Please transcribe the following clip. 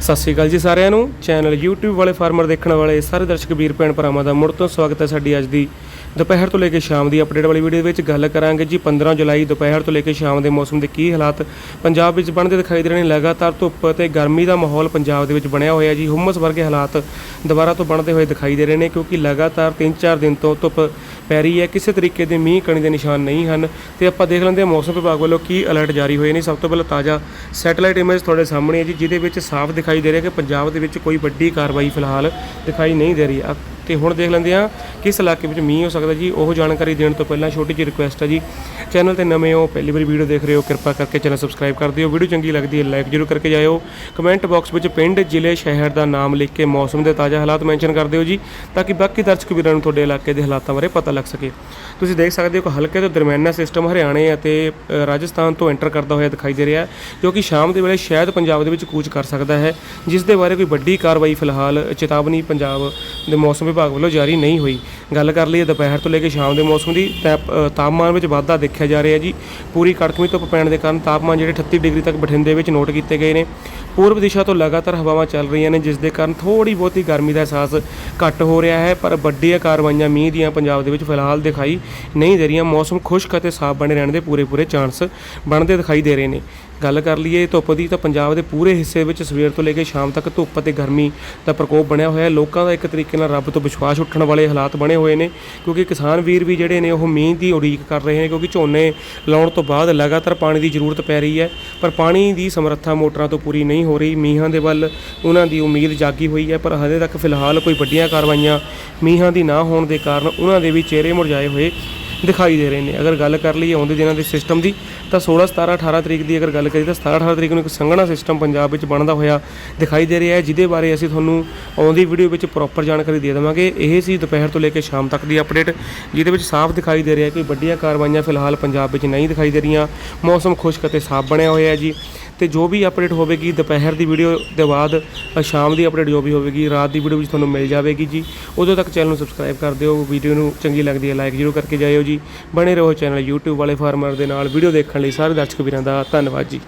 ਸਤਿ ਸ਼੍ਰੀ ਅਕਾਲ ਜੀ ਸਾਰਿਆਂ ਨੂੰ। ਚੈਨਲ YouTube ਵਾਲੇ ਫਾਰਮਰ ਦੇਖਣ ਵਾਲੇ ਸਾਰੇ ਦਰਸ਼ਕ ਵੀਰ, ਭੈਣ ਭਰਾਵਾਂ ਦਾ ਮੁੜ ਤੋਂ ਸਵਾਗਤ ਹੈ ਸਾਡੀ ਅੱਜ ਦੀ ਦੁਪਹਿਰ ਤੋਂ ਲੈ ਕੇ ਸ਼ਾਮ ਦੀ ਅਪਡੇਟ ਵਾਲੀ ਵੀਡੀਓ ਦੇ ਵਿੱਚ ਗੱਲ ਕਰਾਂਗੇ ਜੀ। 15 ਜੁਲਾਈ ਦੁਪਹਿਰ ਤੋਂ ਲੈ ਕੇ ਸ਼ਾਮ ਦੇ ਮੌਸਮ ਦੇ ਕੀ ਹਾਲਾਤ ਪੰਜਾਬ ਵਿੱਚ ਬਣਦੇ ਦਿਖਾਈ ਦੇ ਰਹੇ ਨੇ। ਲਗਾਤਾਰ ਧੁੱਪ ਤੇ ਗਰਮੀ ਦਾ ਮਾਹੌਲ ਪੰਜਾਬ ਦੇ ਵਿੱਚ ਬਣਿਆ ਹੋਇਆ ਜੀ। ਹੁਮਸ ਵਰਗੇ ਹਾਲਾਤ ਦੁਬਾਰਾ ਤੋਂ ਬਣਦੇ ਹੋਏ ਦਿਖਾਈ ਦੇ ਰਹੇ ਨੇ ਕਿਉਂਕਿ ਲਗਾਤਾਰ 3-4 ਦਿਨ ਤੋਂ ਧੁੱਪ ਪੈ ਰਹੀ ਹੈ। ਕਿਸੇ ਤਰੀਕੇ ਦੇ ਮੀਂਹ ਕਣੀ ਦੇ ਨਿਸ਼ਾਨ ਨਹੀਂ ਹਨ ਤੇ ਆਪਾਂ ਦੇਖ ਲੈਂਦੇ ਹਾਂ ਮੌਸਮ ਵਿਭਾਗ ਵੱਲੋਂ ਕੀ ਅਲਰਟ ਜਾਰੀ ਹੋਏ ਨੇ। ਸਭ ਤੋਂ ਪਹਿਲਾਂ ਤਾਜ਼ਾ ਸੈਟੇਲਾਈਟ ਇਮੇਜ ਤੁਹਾਡੇ ਸਾਹਮਣੇ ਹੈ ਜੀ, ਜਿਹਦੇ ਵਿੱਚ ਸਾਫ਼ ਦਿਖਾਈ ਦੇ ਰਿਹਾ ਕਿ ਪੰਜਾਬ ਦੇ ਵਿੱਚ ਕੋਈ ਵੱਡੀ ਕਾਰਵਾਈ ਫਿਲਹਾਲ ਦਿਖਾਈ ਨਹੀਂ ਦੇ ਰਹੀ। ਤੇ ਹੁਣ ਦੇਖ ਲੈਂਦੇ ਹਾਂ ਕਿਸ ਇਲਾਕੇ ਵਿੱਚ ਮੀਂਹ ਹੋ ਸਕਦਾ ਜੀ। ਉਹ ਜਾਣਕਾਰੀ ਦੇਣ ਤੋਂ ਪਹਿਲਾਂ ਛੋਟੀ ਜਿਹੀ ਰਿਕੁਐਸਟ ਹੈ ਜੀ। ਚੈਨਲ ਤੇ ਨਵੇਂ ਹੋ, ਪਹਿਲੀ ਵਾਰੀ ਵੀਡੀਓ ਦੇਖ ਰਹੇ ਹੋ, ਕਿਰਪਾ ਕਰਕੇ ਚੈਨਲ ਸਬਸਕ੍ਰਾਈਬ ਕਰ ਦਿਓ। ਵੀਡੀਓ ਚੰਗੀ ਲੱਗਦੀ ਹੈ ਲਾਈਕ ਜ਼ਰੂਰ ਕਰਕੇ ਜਾਇਓ। ਕਮੈਂਟ ਬਾਕਸ ਵਿੱਚ ਪਿੰਡ, ਜ਼ਿਲ੍ਹੇ, ਸ਼ਹਿਰ ਦਾ ਨਾਮ ਲਿਖ ਕੇ ਮੌਸਮ ਦੇ ਤਾਜ਼ਾ ਹਾਲਾਤ ਮੈਂਸ਼ਨ ਕਰ ਦਿਓ ਜੀ, ਤਾਂ ਕਿ ਬਾਕੀ ਦਰਸ਼ਕ ਵੀਰਾਂ ਨੂੰ ਤੁਹਾਡੇ ਇਲਾਕੇ ਦੇ ਹਾਲਾਤਾਂ ਬਾਰੇ ਪਤਾ ਲੱਗ ਸਕੇ। ਤੁਸੀਂ ਦੇਖ ਸਕਦੇ ਹੋ ਕਿ ਹਲਕੇ ਤੋਂ ਦਰਮਿਆਨਾ ਸਿਸਟਮ ਹਰਿਆਣੇ ਅਤੇ ਰਾਜਸਥਾਨ ਤੋਂ ਐਂਟਰ ਕਰਦਾ ਹੋਇਆ ਦਿਖਾਈ ਦੇ ਰਿਹਾ ਜੋ ਕਿ ਸ਼ਾਮ ਦੇ ਵੇਲੇ ਸ਼ਾਇਦ ਪੰਜਾਬ ਦੇ ਵਿੱਚ ਕੂਚ ਕਰ ਸਕਦਾ ਹੈ, ਜਿਸ ਦੇ ਬਾਰੇ ਕੋਈ ਵੱਡੀ ਕਾਰਵਾਈ ਫਿਲਹਾਲ ਚੇਤਾਵਨੀ ਪੰਜਾਬ ਦੇ ਮੌਸਮ ਵਿਭਾਗ ਵੱਲੋਂ ਜਾਰੀ ਨਹੀਂ ਹੋਈ। ਗੱਲ ਕਰ ਲਈਏ ਦੁਪਹਿਰ ਤੋਂ ਲੈ ਕੇ ਸ਼ਾਮ ਦੇ ਮੌਸਮ ਦੀ, ਤਾਂ ਤਾਪਮਾਨ ਵਿੱਚ ਵਾਧਾ ਦੇਖਿਆ ਜਾ ਰਿਹਾ ਜੀ। ਪੂਰੀ ਕੜਕਵੀਂ ਧੁੱਪ ਪੈਣ ਦੇ ਕਾਰਨ ਤਾਪਮਾਨ ਜਿਹੜੇ 38 ਡਿਗਰੀ ਤੱਕ ਬਠਿੰਡੇ ਵਿੱਚ ਨੋਟ ਕੀਤੇ ਗਏ ਨੇ। ਪੂਰਬ ਦਿਸ਼ਾ ਤੋਂ ਲਗਾਤਾਰ ਹਵਾਵਾਂ ਚੱਲ ਰਹੀਆਂ ਨੇ, ਜਿਸ ਦੇ ਕਾਰਨ ਥੋੜੀ ਬਹੁਤੀ ਗਰਮੀ ਦਾ ਅਹਿਸਾਸ ਘੱਟ ਹੋ ਰਿਹਾ ਹੈ, ਪਰ ਵੱਡੀਆਂ ਕਾਰਵਾਈਆਂ ਮੀਂਹ ਦੀਆਂ ਪੰਜਾਬ ਦੇ ਵਿੱਚ ਫਿਲਹਾਲ ਦਿਖਾਈ ਨਹੀਂ ਦੇ ਰਹੀਆਂ। ਮੌਸਮ ਖੁਸ਼ਕ ਅਤੇ ਸਾਫ਼ ਬਣੇ ਰਹਿਣ ਦੇ ਪੂਰੇ ਪੂਰੇ ਚਾਂਸ ਬਣਦੇ ਦਿਖਾਈ ਦੇ ਰਹੇ ਨੇ। ਗੱਲ ਕਰ ਲਈਏ, ਧੁੱਪ ਦੀ ਤਾਂ ਪੰਜਾਬ ਦੇ ਪੂਰੇ ਹਿੱਸੇ ਵਿੱਚ ਸਵੇਰ ਤੋਂ ਲੈ ਕੇ ਸ਼ਾਮ ਤੱਕ ਧੁੱਪ ਅਤੇ ਗਰਮੀ ਦਾ ਪ੍ਰਕੋਪ ਬਣਿਆ ਹੋਇਆ ਹੈ। ਲੋਕਾਂ ਦਾ ਇੱਕ ਤਰੀਕੇ ਨਾਲ ਰੱਬ ਤੋਂ ਵਿਸ਼ਵਾਸ ਉੱਠਣ ਵਾਲੇ ਹਾਲਾਤ ਬਣੇ ਹੋਏ ਨੇ, ਕਿਉਂਕਿ ਕਿਸਾਨ ਵੀਰ ਵੀ ਜਿਹੜੇ ਨੇ ਉਹ ਮੀਂਹ ਦੀ ਉਡੀਕ ਕਰ ਰਹੇ ਨੇ, ਕਿਉਂਕਿ ਝੋਨੇ ਲਾਉਣ ਤੋਂ ਬਾਅਦ ਲਗਾਤਾਰ ਪਾਣੀ ਦੀ ਜ਼ਰੂਰਤ ਪੈ ਰਹੀ ਹੈ, ਪਰ ਪਾਣੀ ਦੀ ਸਮਰੱਥਾ ਮੋਟਰਾਂ ਤੋਂ ਪੂਰੀ ਨਹੀਂ ਹੋ ਰਹੀ। ਮੀਂਹਾਂ ਦੇ ਵੱਲ ਉਹਨਾਂ ਦੀ ਉਮੀਦ ਜਾਗੀ ਹੋਈ ਹੈ, ਪਰ ਹਜੇ ਤੱਕ ਫਿਲਹਾਲ ਕੋਈ ਵੱਡੀਆਂ ਕਾਰਵਾਈਆਂ ਮੀਂਹਾਂ ਦੀ ਨਾ ਹੋਣ ਦੇ ਕਾਰਨ ਉਹਨਾਂ ਦੇ ਵੀ ਚਿਹਰੇ ਮੁਰਝਾਏ ਹੋਏ ਦਿਖਾਈ ਦੇ ਰਹੇ ਨੇ। ਅਗਰ ਗੱਲ ਕਰ ਲਈਏ ਆਉਂਦੇ ਦਿਨਾਂ ਦੇ ਸਿਸਟਮ ਦੀ ਤਾਂ 16 17 18 ਤਰੀਕ ਦੀ ਅਗਰ ਗੱਲ ਕਰੀਏ ਤਾਂ 17 18 ਤਰੀਕ ਨੂੰ ਇੱਕ ਸੰਘਣਾ ਸਿਸਟਮ ਪੰਜਾਬ ਵਿੱਚ ਬਣਦਾ ਹੋਇਆ ਦਿਖਾਈ ਦੇ ਰਿਹਾ ਹੈ, ਜਿਹਦੇ ਬਾਰੇ ਅਸੀਂ ਤੁਹਾਨੂੰ ਆਉਂਦੀ ਵੀਡੀਓ ਵਿੱਚ ਪ੍ਰੋਪਰ ਜਾਣਕਾਰੀ ਦੇ ਦੇਵਾਂਗੇ। ਇਹ ਸੀ ਦੁਪਹਿਰ ਤੋਂ ਲੈ ਕੇ ਸ਼ਾਮ ਤੱਕ ਦੀ ਅਪਡੇਟ ਜਿਹਦੇ ਵਿੱਚ ਸਾਫ਼ ਦਿਖਾਈ ਦੇ ਰਿਹਾ ਹੈ ਕਿ ਵੱਡੀਆਂ ਕਾਰਵਾਈਆਂ ਫਿਲਹਾਲ ਪੰਜਾਬ ਵਿੱਚ ਨਹੀਂ ਦਿਖਾਈ ਦੇ ਰਹੀਆਂ। ਮੌਸਮ ਖੁਸ਼ਕ ਅਤੇ ਸਾਫ਼ ਬਣਿਆ ਹੋਇਆ ਹੈ ਜੀ। ਤੇ ਜੋ ਵੀ ਅਪਡੇਟ ਹੋਵੇਗੀ ਦੁਪਹਿਰ ਦੀ ਵੀਡੀਓ ਦੇ ਬਾਅਦ ਸ਼ਾਮ ਦੀ ਅਪਡੇਟ ਜੋ ਵੀ ਹੋਵੇਗੀ, ਰਾਤ ਦੀ ਵੀਡੀਓ ਵਿੱਚ ਤੁਹਾਨੂੰ ਮਿਲ ਜਾਵੇਗੀ ਜੀ। ਉਦੋਂ ਤੱਕ ਚੈਨਲ ਨੂੰ ਸਬਸਕ੍ਰਾਈਬ ਕਰ ਦਿਓ। ਵੀਡੀਓ ਨੂੰ ਚੰਗੀ ਲੱਗਦੀ ਹੈ ਲਾਈਕ ਜ਼ਰੂਰ ਕਰਕੇ ਜਾਇਓ ਜੀ। ਬਣੇ ਰਹੋ ਚੈਨਲ YouTube ਵਾਲੇ ਫਾਰਮਰ ਦੇ ਨਾਲ। ਵੀਡੀਓ ਦੇਖ ਦੇਖਣ ਲਈ ਸਾਰੇ ਦਰਸ਼ਕ ਵੀਰਾਂ ਦਾ ਧੰਨਵਾਦ ਜੀ।